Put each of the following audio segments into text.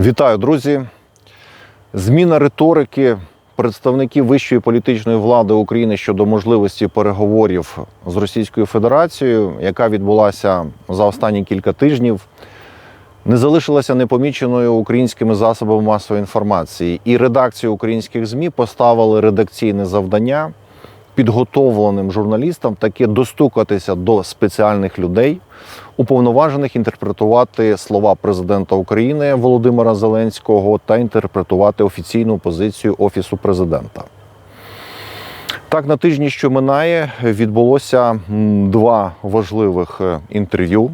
Вітаю, друзі. Зміна риторики представників вищої політичної влади України щодо можливості переговорів з Російською Федерацією, яка відбулася за останні кілька тижнів, не залишилася непоміченою українськими засобами масової інформації. І редакцію українських ЗМІ поставили редакційне завдання підготовленим журналістам таки достукатися до спеціальних людей, уповноважених інтерпретувати слова президента України Володимира Зеленського та інтерпретувати офіційну позицію Офісу президента. Так, на тижні, що минає, відбулося два важливих е, інтерв'ю. Е,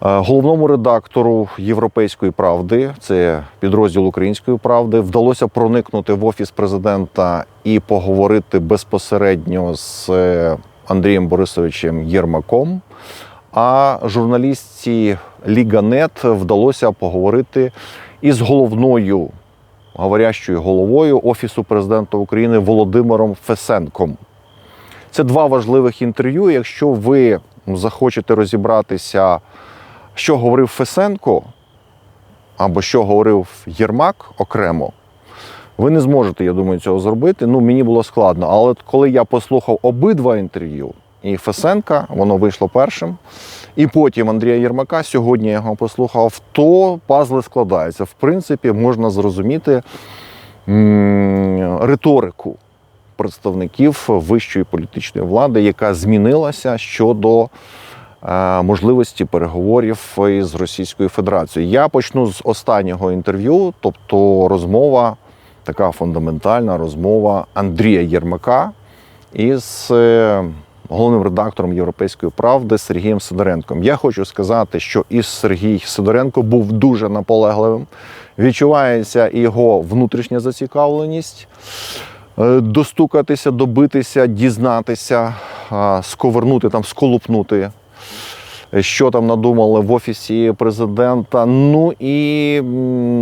Головному редактору Європейської правди, це підрозділ Української правди, вдалося проникнути в офіс президента і поговорити безпосередньо з е, Андрієм Борисовичем Єрмаком. А журналістці Ліганет вдалося поговорити із головною говорящою головою Офісу президента України Володимиром Фесенком. Це два важливих інтерв'ю. Якщо ви захочете розібратися, що говорив Фесенко або що говорив Єрмак окремо, ви не зможете, я думаю, цього зробити. Ну, мені було складно. Але коли я послухав обидва інтерв'ю, і Фесенка, воно вийшло першим, і потім Андрія Єрмака, сьогодні я його послухав, то пазли складаються. В принципі, можна зрозуміти риторику представників вищої політичної влади, яка змінилася щодо е, можливості переговорів із Російською Федерацією. Я почну з останнього інтерв'ю, тобто розмова, така фундаментальна розмова Андрія Єрмака із е, головним редактором Європейської правди Сергієм Сидоренком. Я хочу сказати, що із Сергій Сидоренко був дуже наполегливим. Відчувається його внутрішня зацікавленість. Е, Достукатися, добитися, дізнатися, сковернути там, сколупнути, що там надумали в офісі президента. Ну і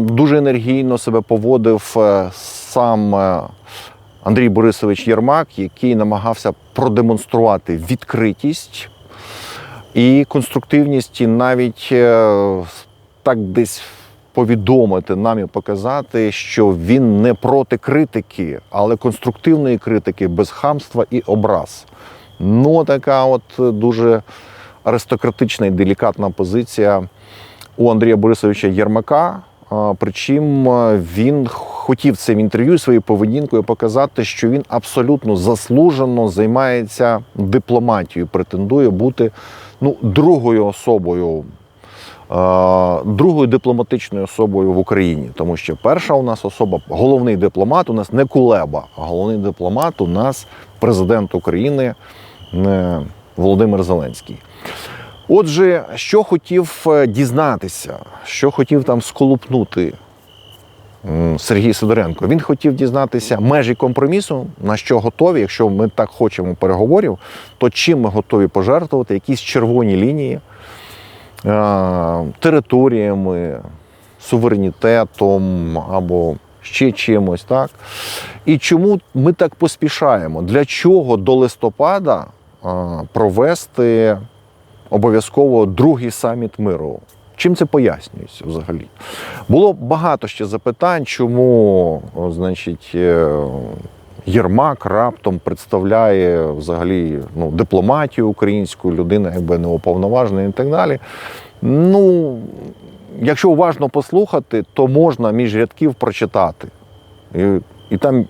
дуже енергійно себе поводив е, сам е, Андрій Борисович Єрмак, який намагався продемонструвати відкритість і конструктивність, і навіть е, так десь повідомити нам і показати, що він не проти критики, але конструктивної критики без хамства і образ. Ну, така от дуже аристократична і делікатна позиція у Андрія Борисовича Єрмака. Причому він хотів цим інтерв'ю своєю поведінкою показати, що він абсолютно заслужено займається дипломатією, претендує бути ну, другою особою, другою дипломатичною особою в Україні. Тому що перша у нас особа, головний дипломат, у нас не Кулеба, а головний дипломат у нас президент України е, Володимир Зеленський. Отже, що хотів е, дізнатися, що хотів там сколупнути Сергій Сидоренко? Він хотів дізнатися межі компромісу, на що готові, якщо ми так хочемо переговорів, то чим ми готові пожертвувати, якісь червоні лінії, е, територіями, суверенітетом або ще чимось, так? І чому ми так поспішаємо? Для чого до листопада е, провести обов'язково другий саміт миру. Чим це пояснюється взагалі? Було багато ще запитань, чому, значить, е, Єрмак раптом представляє взагалі ну, дипломатію українську, людина якби не уповноважена і так далі. Ну, якщо уважно послухати, то можна між рядків прочитати. І, і там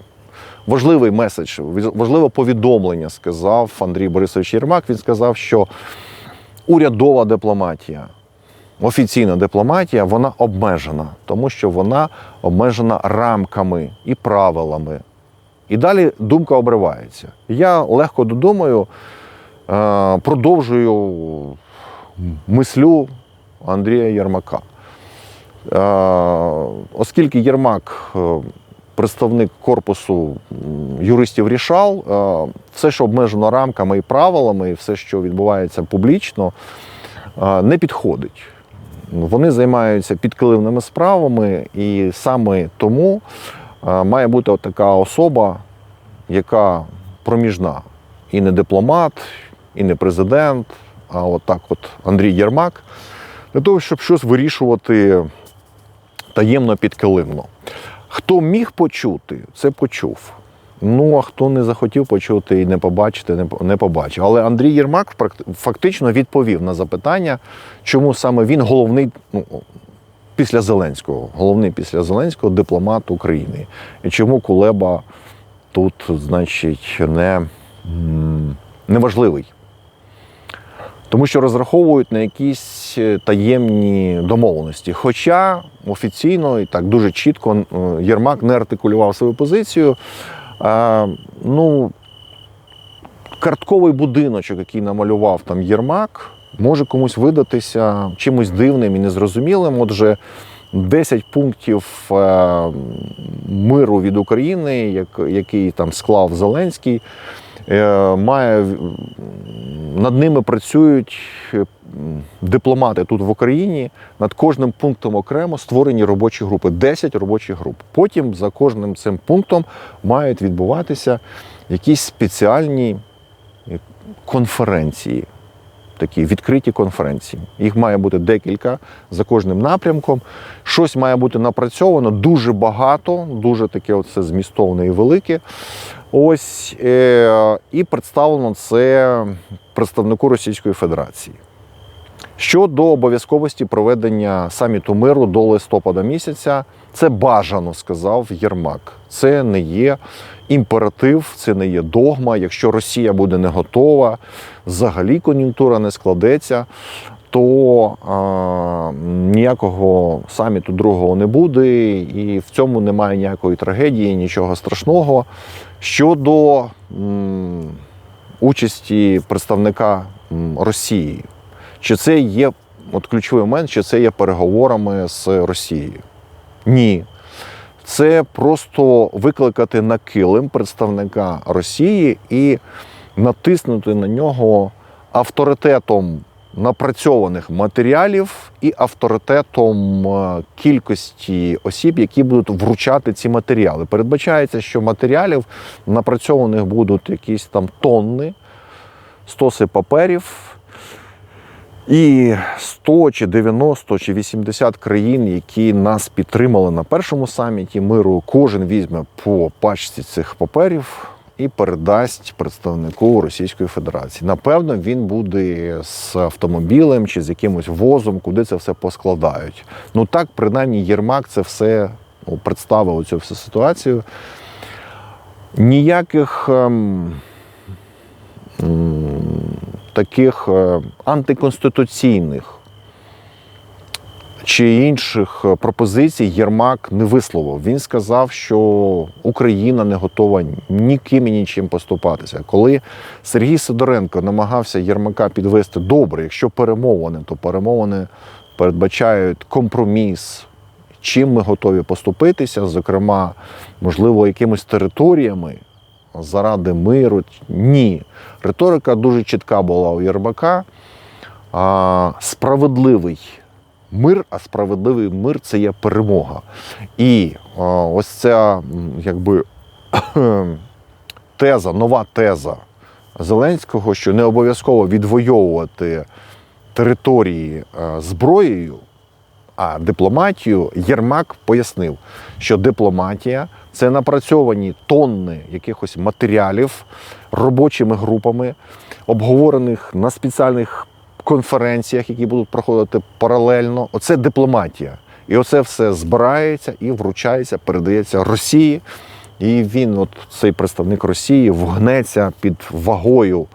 важливий меседж, важливе повідомлення сказав Андрій Борисович Єрмак. Він сказав, що урядова дипломатія, офіційна дипломатія, вона обмежена, тому що вона обмежена рамками і правилами. І далі думка обривається. Я легко додумаю, е, продовжую мислю Андрія Єрмака. Е, Оскільки Єрмак е, представник корпусу юристів рішал, е, все, що обмежено рамками і правилами, і все, що відбувається публічно, е, не підходить. Вони займаються підкиливними справами, і саме тому е, має бути така особа, яка проміжна, і не дипломат, і не президент, а от так от Андрій Єрмак, для того, щоб щось вирішувати таємно підкилимно. Хто міг почути, це почув. Ну, а хто не захотів почути і не побачити, не по- не побачив. Але Андрій Єрмак фактично відповів на запитання, чому саме він головний ну, після Зеленського, головний після Зеленського дипломат України. І чому Кулеба тут, значить, не, неважливий. Тому що розраховують на якісь е, таємні домовленості. Хоча офіційно і так дуже чітко Єрмак не артикулював свою позицію. А, ну, картковий будиночок, який намалював там Єрмак, може комусь видатися чимось дивним і незрозумілим. Отже, 10 пунктів е, миру від України, як, який там склав Зеленський, має над ними працюють е, дипломати тут в Україні. Над кожним пунктом окремо створені робочі групи, 10 робочих груп. Потім за кожним цим пунктом мають відбуватися якісь спеціальні е, конференції. Такі відкриті конференції. Їх має бути декілька за кожним напрямком. Щось має бути напрацьовано дуже багато, дуже таке оце змістовне і велике. Ось е, і представлено це представнику Російської Федерації. Щодо обов'язковості проведення саміту миру до листопада місяця, це бажано, сказав Єрмак. Це не є імператив, це не є догма. Якщо Росія буде не готова, взагалі кон'юнктура не складеться, то а, ніякого саміту другого не буде, і в цьому немає ніякої трагедії, нічого страшного. Щодо участі представника Росії, чи це є от ключовий момент, чи це є переговорами з Росією? Ні. Це просто викликати на килим представника Росії і натиснути на нього авторитетом напрацьованих матеріалів і авторитетом е, кількості осіб, які будуть вручати ці матеріали. Передбачається, що матеріалів напрацьованих будуть якісь там тонни, стоси паперів. І 100 чи 90 чи 80 країн, які нас підтримали на першому саміті миру, кожен візьме по пачці цих паперів і передасть представнику Російської Федерації. Напевно, він буде з автомобілем чи з якимось возом, куди це все поскладають. Ну так, принаймні, Єрмак це все ну, представив цю всю ситуацію. Ніяких. ем, таких е, антиконституційних чи інших е, пропозицій Єрмак не висловив. Він сказав, що Україна не готова ніким і нічим поступатися. Коли Сергій Сидоренко намагався Єрмака підвести добре, якщо перемовини, то перемовини передбачають компроміс. Чим ми готові поступитися, зокрема, можливо, якимись територіями заради миру. Ні. Риторика дуже чітка була у Єрмака. Справедливий мир, а справедливий мир це є перемога. І а, ось ця якби теза, нова теза Зеленського, що не обов'язково відвоювати території зброєю, а дипломатію, Єрмак пояснив, що дипломатія це напрацьовані тонни якихось матеріалів робочими групами, обговорених на спеціальних конференціях, які будуть проходити паралельно. Оце дипломатія. І оце все збирається і вручається, передається Росії. І він, от цей представник Росії, вгнеться під вагою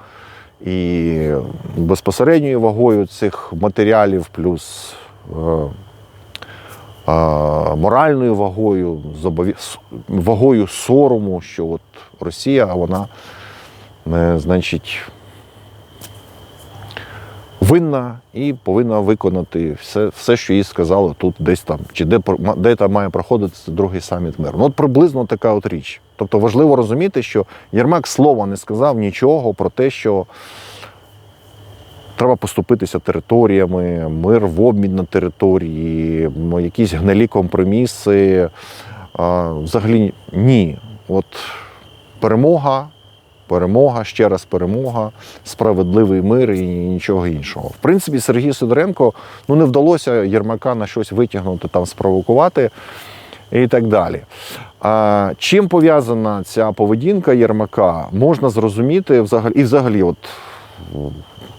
і безпосередньою вагою цих матеріалів, плюс е, е, моральною вагою, вагою сорому, що от Росія, вона, е, значить, винна і повинна виконати все, все, що їй сказали тут, десь там, чи де, де там має проходити другий саміт миру. Ну, от приблизно така от річ. Тобто важливо розуміти, що Єрмак слова не сказав нічого про те, що треба поступитися територіями, мир в обмін на території, якісь гнилі компроміси. А, Взагалі ні. От перемога перемога, ще раз перемога, справедливий мир і нічого іншого. В принципі, Сергію Сидоренко ну, не вдалося Єрмака на щось витягнути, там спровокувати і так далі. А, чим пов'язана ця поведінка Єрмака, можна зрозуміти взагалі, і взагалі, от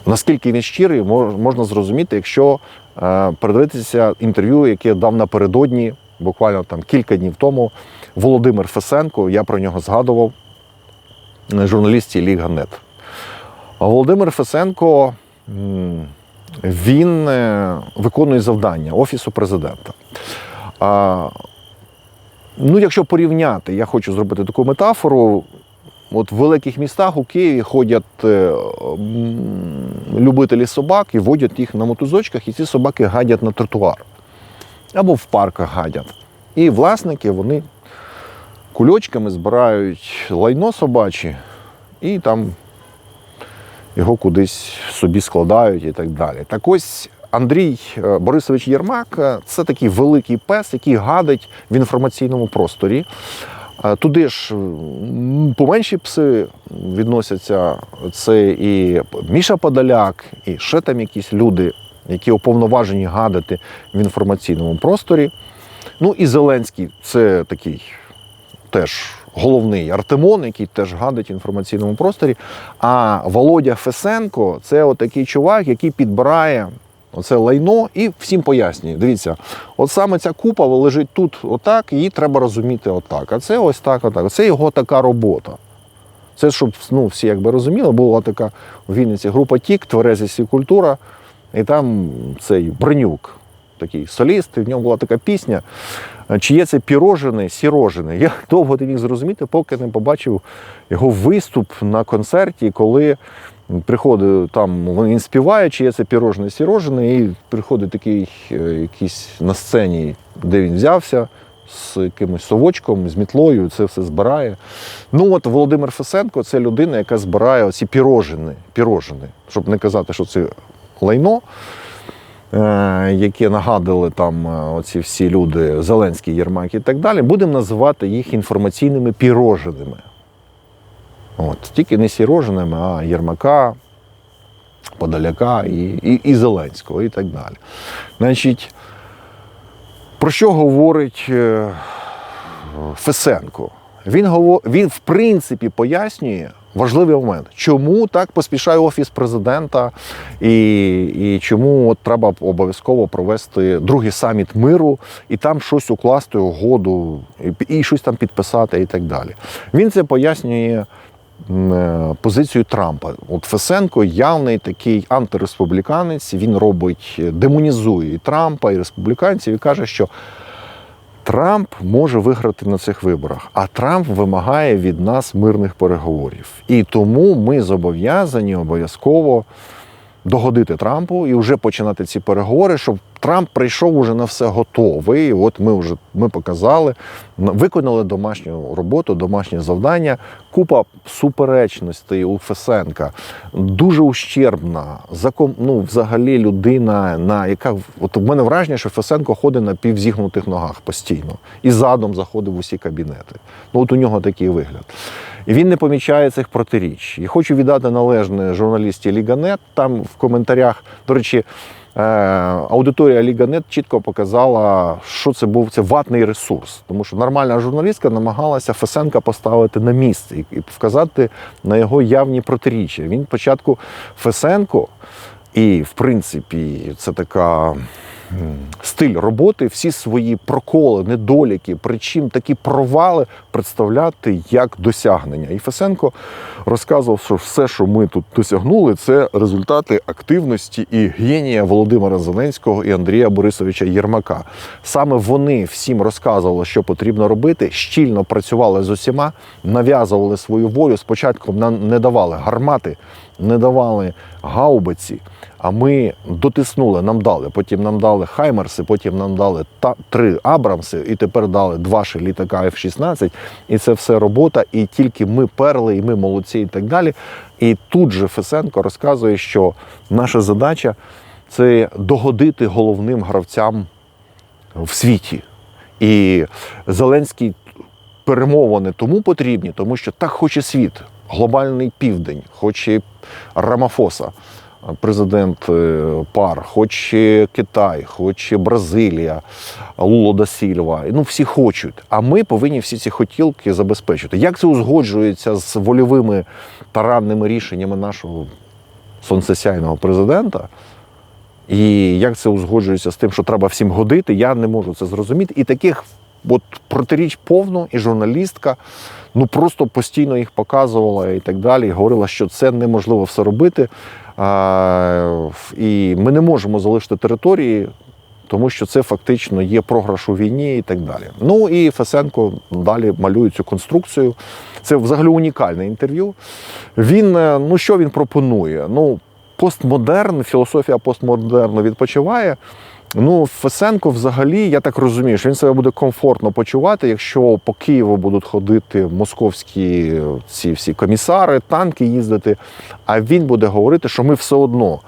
наскільки він щирий, можна зрозуміти, якщо е, передивитися інтерв'ю, яке дав напередодні, буквально там кілька днів тому, Володимир Фесенко. Я про нього згадував е, журналісті Ліга.нет. Володимир Фесенко він е, виконує завдання Офісу президента. Ну, якщо порівняти, я хочу зробити таку метафору. От в великих містах у Києві ходять е, любителі собак і водять їх на мотузочках, і ці собаки гадять на тротуар або в парках гадять. І власники вони кульочками збирають лайно собачі і там його кудись собі складають і так далі. Так ось Андрій е, Борисович Єрмак е, це такий великий пес, який гадить в інформаційному просторі. Е, Туди ж поменші пси відносяться. Це і Міша Подоляк, і ще там якісь люди, які уповноважені гадати в інформаційному просторі. Ну і Зеленський це такий теж головний Артемон, який теж гадить в інформаційному просторі. А Володя Фесенко це отакий чувак, який підбирає оце лайно і всім пояснює. Дивіться, от саме ця купа лежить тут отак, її треба розуміти отак. А це ось так, отак. Це його така робота. Це щоб ну, всі якби розуміли, була така в Вінниці група Тік, Тверезість і культура, і там цей Бронюк, такий соліст, і в ньому була така пісня. Чи є це пірожини, сірожини? Я довго не міг зрозуміти, поки не побачив його виступ на концерті, коли приходить там, він співає, чи є це пірожини, сірожини, і приходить такий е, якийсь на сцені, де він взявся. З якимось совочком, з мітлою, це все збирає. Ну от Володимир Фесенко це людина, яка збирає оці пірожини, пірожини, щоб не казати, що це лайно, е, яке нагадали там е, оці всі люди, Зеленський, Єрмак і так далі. Будемо називати їх інформаційними пірожинами. От, тільки не сірожинами, а Єрмака, Подоляка і, і, і Зеленського, і так далі. Значить, про що говорить е, Фесенко? Він, він в принципі пояснює важливий момент, чому так поспішає офіс президента, і, і чому от треба обов'язково провести другий саміт миру і там щось укласти угоду, і, і щось там підписати, і так далі. Він це пояснює е, позицію Трампа. От Фесенко явний такий антиреспубліканець. Він робить, демонізує і Трампа, і республіканців, і каже, що Трамп може виграти на цих виборах, а Трамп вимагає від нас мирних переговорів. І тому ми зобов'язані обов'язково догодити Трампу і вже починати ці переговори, щоб Трамп прийшов уже на все готовий. От ми вже ми показали, виконали домашню роботу, домашнє завдання. Купа суперечностей у Фесенка, дуже ущербна. Закон, ну, взагалі людина, на яка от у мене враження, що Фесенко ходить на півзігнутих ногах постійно і задом заходив в усі кабінети. Ну от у нього такий вигляд. І він не помічає цих протиріч. І хочу віддати належне журналісті Ліганет. Там в коментарях, до речі, е, аудиторія Ліганет чітко показала, що це був це ватний ресурс. Тому що нормальна журналістка намагалася Фесенка поставити на місце і- вказати на його явні протиріччя. Він спочатку Фесенко, і в принципі це така стиль роботи, всі свої проколи, недоліки, причим такі провали представляти як досягнення. І Фесенко розказував, що все, що ми тут досягнули, це результати активності і генія Володимира Зеленського і Андрія Борисовича Єрмака. Саме вони всім розказували, що потрібно робити, щільно працювали з усіма, нав'язували свою волю. Спочатку нам не давали гармати, не давали гаубиці. А ми дотиснули, нам дали. Потім нам дали Хаймерси, потім нам дали та три Абрамси, і тепер дали два ще літака F-16. І це все робота. І тільки ми перли, і ми молодці, і так далі. І тут же Фесенко розказує, що наша задача це догодити головним гравцям в світі. І Зеленський перемовини тому потрібні, тому що так хоче світ. Глобальний південь, хоче Рамафоса, президент е, ПАР, хоче Китай, хоче Бразилія, Луло да Сільва. Ну, всі хочуть. А ми повинні всі ці хотілки забезпечити. Як це узгоджується з вольовими таранними рішеннями нашого сонцесяйного президента? І як це узгоджується з тим, що треба всім годити, я не можу це зрозуміти. І таких от протиріч повно, і журналістка ну просто постійно їх показувала і так далі. Говорила, що це неможливо все робити. А, і ми не можемо залишити території, тому що це фактично є програш у війні і так далі. Ну і Фесенко далі малює цю конструкцію. Це взагалі унікальне інтерв'ю. Він е, ну що він пропонує? Ну, постмодерн, філософія постмодерну відпочиває. Ну, Фесенко взагалі, я так розумію, що він себе буде комфортно почувати, якщо по Києву будуть ходити московські ці всі комісари, танки їздити. А він буде говорити, що ми все одно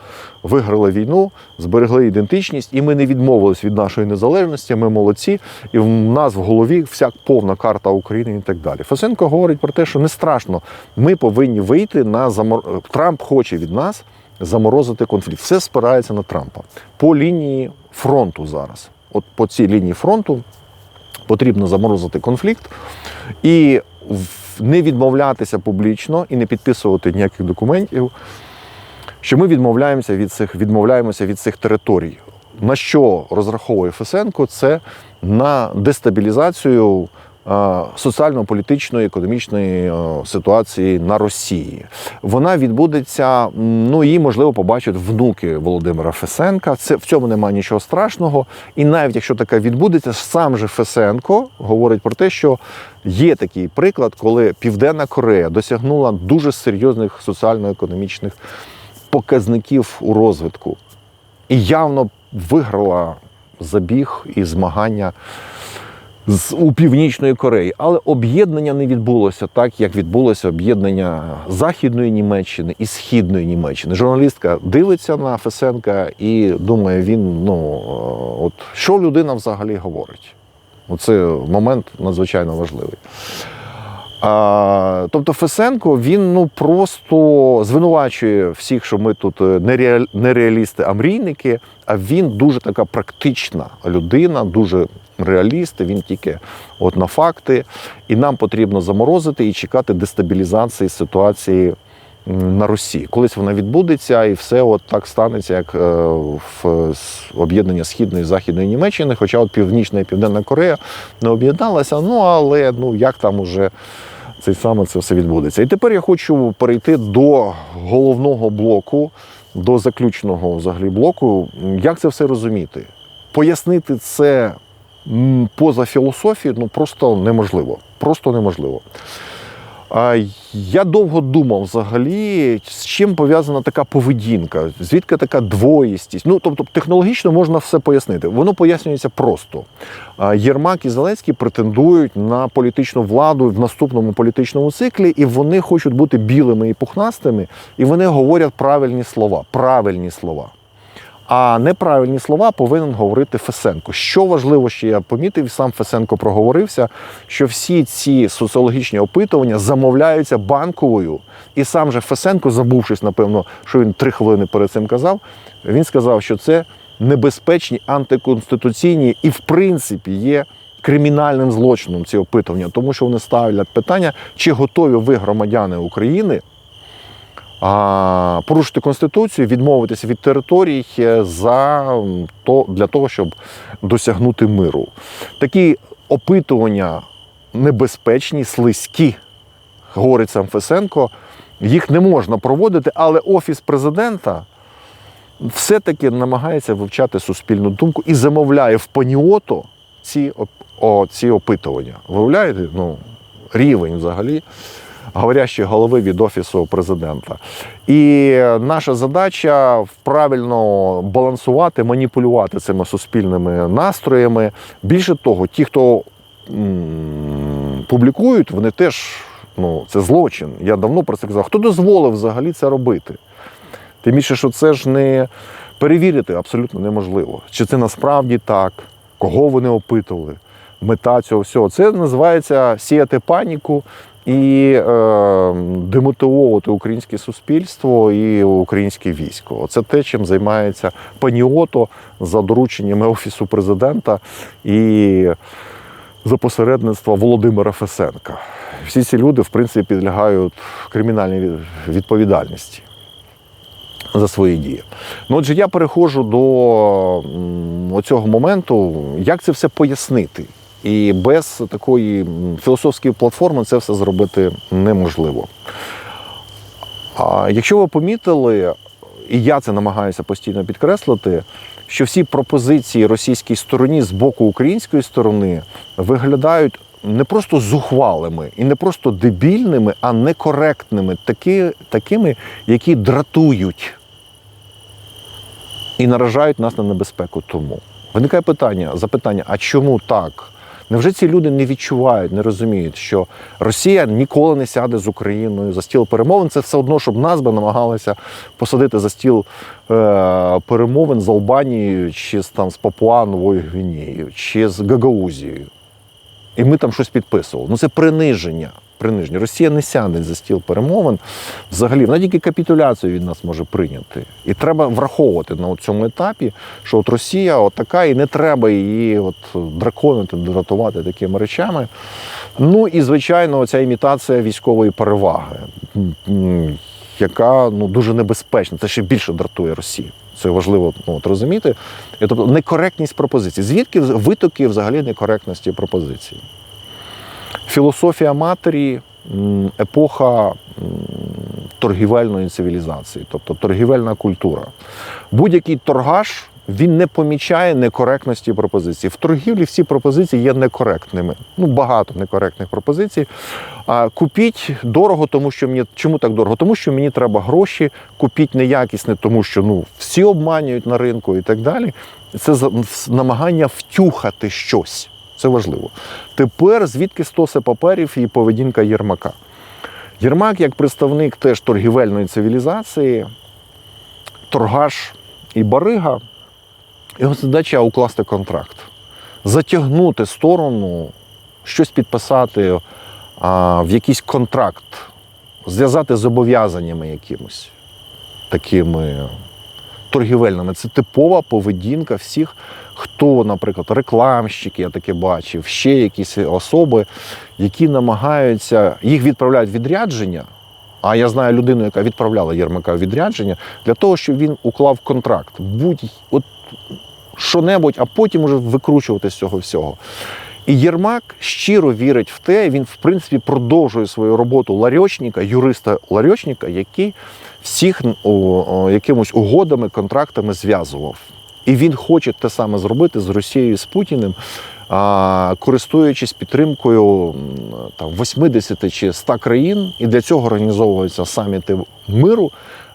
виграли війну, зберегли ідентичність, і ми не відмовились від нашої незалежності. Ми молодці, і в нас в голові вся повна карта України і так далі. Фесенко говорить про те, що не страшно. Ми повинні вийти на замор... Трамп хоче від нас заморозити конфлікт. Все спирається на Трампа по лінії фронту зараз. От по цій лінії фронту потрібно заморозити конфлікт і не відмовлятися публічно і не підписувати ніяких документів, що ми відмовляємося від цих, відмовляємося від цих територій. На що розраховує Фесенко? Це на дестабілізацію соціально-політичної економічної е, ситуації на Росії. Вона відбудеться. Ну її можливо побачать внуки Володимира Фесенка. Це в цьому немає нічого страшного. І навіть якщо таке відбудеться, сам же Фесенко говорить про те, що є такий приклад, коли Південна Корея досягнула дуже серйозних соціально-економічних показників у розвитку і явно виграла забіг і змагання з у Північної Кореї, але об'єднання не відбулося так, як відбулося об'єднання Західної Німеччини і Східної Німеччини. Журналістка дивиться на Фесенка і думає, він ну е, от що людина взагалі говорить. Оце момент надзвичайно важливий. А, тобто Фесенко він ну просто звинувачує всіх, що ми тут е, не реалісти, а мрійники. А він дуже така практична людина, дуже реаліст. Він тільки от на факти. І нам потрібно заморозити і чекати дестабілізації ситуації на Росії. Колись вона відбудеться, і все от так станеться, як е, в об'єднання Східної і Західної Німеччини. Хоча от Північна і Південна Корея не об'єдналася. Ну але ну як там уже цей саме це все відбудеться. І тепер я хочу перейти до головного блоку, до заключного взагалі блоку. Як це все розуміти? Пояснити це поза філософією ну просто неможливо. Просто неможливо. Я довго думав взагалі, з чим пов'язана така поведінка, звідки така двоїстість. Ну, тобто, технологічно можна все пояснити. Воно пояснюється просто. Єрмак і Зеленський претендують на політичну владу в наступному політичному циклі, і вони хочуть бути білими і пухнастими, і вони говорять правильні слова. Правильні слова. А неправильні слова повинен говорити Фесенко. Що важливо, що я помітив, сам Фесенко проговорився, що всі ці соціологічні опитування замовляються банковою. І сам же Фесенко, забувшись, напевно, що він три хвилини перед цим казав, він сказав, що це небезпечні, антиконституційні і, в принципі, є кримінальним злочином ці опитування, тому що вони ставлять питання, чи готові ви, громадяни України, порушити конституцію, відмовитися від територій за то для того, щоб досягнути миру. Такі опитування небезпечні, слизькі, говорить сам Фесенко. Їх не можна проводити, але офіс президента все-таки намагається вивчати суспільну думку і замовляє в паніото ці, о, ці опитування. Виявляєте, ну, рівень взагалі говорящої голови від офісу президента. І наша задача правильно балансувати, маніпулювати цими суспільними настроями. Більше того, ті, хто публікують, вони теж ну, це злочин. Я давно про це казав. Хто дозволив взагалі це робити? Тим більше, що це ж не перевірити абсолютно неможливо. Чи це насправді так, кого вони опитували, мета цього всього. Це називається сіяти паніку і е, демотивовувати українське суспільство і українське військо. Це те, чим займається Паніото за дорученнями Офісу президента і за посередництва Володимира Фесенка. Всі ці люди, в принципі, підлягають кримінальній відповідальності за свої дії. Ну, отже, я переходжу до м, оцього моменту, як це все пояснити. І без такої філософської платформи це все зробити неможливо. А якщо ви помітили, і я це намагаюся постійно підкреслити, що всі пропозиції російській стороні з боку української сторони виглядають не просто зухвалими і не просто дебільними, а некоректними, такі, такими, які дратують і наражають нас на небезпеку. Тому виникає питання, запитання: а чому так? Невже ці люди не відчувають, не розуміють, що Росія ніколи не сяде з Україною за стіл перемовин? Це все одно, щоб нас би намагалися посадити за стіл е, перемовин з Албанією, чи з там з Папуа Новою Гвінеєю, чи з Гагаузією. І ми там щось підписували. Ну це приниження. Приниження. Росія не сяде за стіл перемовин. Взагалі, вона тільки капітуляцію від нас може прийняти. І треба враховувати на цьому етапі, що от Росія от і не треба її от драконити, дратувати такими речами. Ну і звичайно, ця імітація військової переваги, яка ну дуже небезпечна. Це ще більше дратує Росію. Це важливо ну, от, розуміти. Тобто некоректність пропозицій. Звідки витоки взагалі некоректності пропозицій? Філософія матері, епоха торгівельної цивілізації, тобто торгівельна культура. Будь-який торгаш він не помічає некоректності пропозицій. В торгівлі всі пропозиції є некоректними. Ну, багато некоректних пропозицій. А купіть дорого, тому що мені чому так дорого? Тому що мені треба гроші, купіть неякісне, тому що ну всі обманюють на ринку і так далі. Це намагання втюхати щось. Це важливо. Тепер звідки стоси паперів і поведінка Єрмака? Єрмак, як представник теж торгівельної цивілізації, торгаш і барига, його задача укласти контракт, затягнути сторону, щось підписати а, в якийсь контракт, зв'язати зобов'язаннями якимось такими торгівельними. Це типова поведінка всіх, хто, наприклад, рекламщики, я таке бачив, ще якісь особи, які намагаються, їх відправляють відрядження. А я знаю людину, яка відправляла Єрмака в відрядження для того, щоб він уклав контракт. Будь от що-небудь, а потім уже викручувати з цього всього. І Єрмак щиро вірить в те, він, в принципі, продовжує свою роботу ларьочника, юриста ларьочника, який всіх якимось угодами, контрактами зв'язував. І він хоче те саме зробити з Росією з Путіним, користуючись підтримкою там, 80 чи 100 країн, і для цього організовуються саміти миру,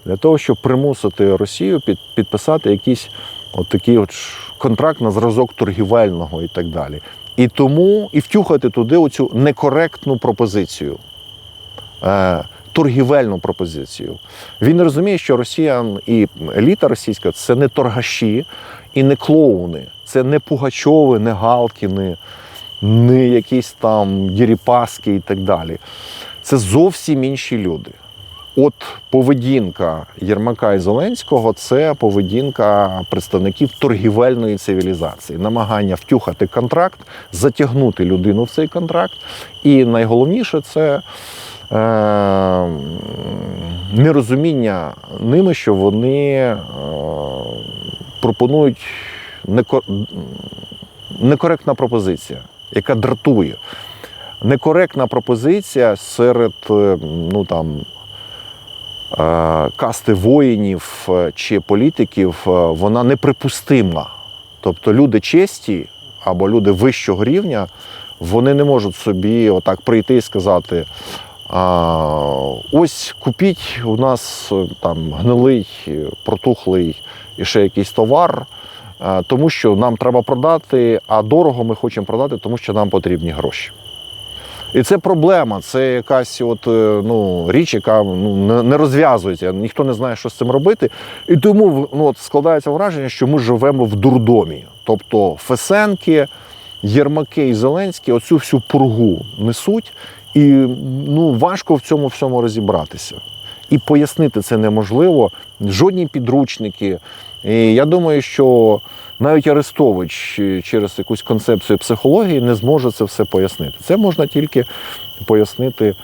для того, щоб примусити Росію під, підписати якийсь от такий от контракт на зразок торгівельного і так далі. І тому і втюхати туди оцю некоректну пропозицію. Торгівельну пропозицію. Він розуміє, що Росія і еліта російська це не торгаші і не клоуни, це не Пугачови, не Галкіни, не якісь там Діріпаски і так далі. Це зовсім інші люди. От поведінка Єрмака і Зеленського це поведінка представників торгівельної цивілізації, намагання втюхати контракт, затягнути людину в цей контракт. І найголовніше це нерозуміння ними, що вони е, пропонують некоректна пропозиція, яка дратує. Некоректна пропозиція серед е, ну там. е, Касти воїнів е, чи політиків е, вона неприпустима. Тобто люди честі або люди вищого рівня, вони не можуть собі отак прийти і сказати: ось купіть у нас е, там гнилий, е, протухлий і ще якийсь товар, е, тому що нам треба продати, а дорого ми хочемо продати, тому що нам потрібні гроші. І це проблема, це якась от, ну, річ, яка ну, не розв'язується, ніхто не знає, що з цим робити. І тому ну, от, складається враження, що ми живемо в дурдомі. Тобто Фесенки, Єрмаки і Зеленський оцю всю пургу несуть, і ну, важко в цьому всьому розібратися. І пояснити це неможливо. Жодні підручники. І я думаю, що навіть Арестович через якусь концепцію психології не зможе це все пояснити. Це можна тільки пояснити,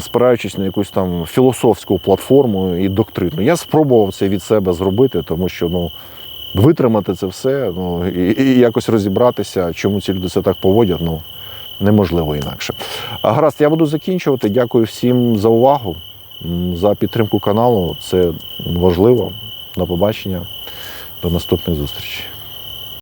спираючись на якусь там філософську платформу і доктрину. Я спробував це від себе зробити, тому що ну, витримати це все ну, і, і якось розібратися, чому ці люди це так поводять, ну неможливо інакше. А гаразд, я буду закінчувати. Дякую всім за увагу, за підтримку каналу. Це важливо. До побачення. До наступних зустрічей.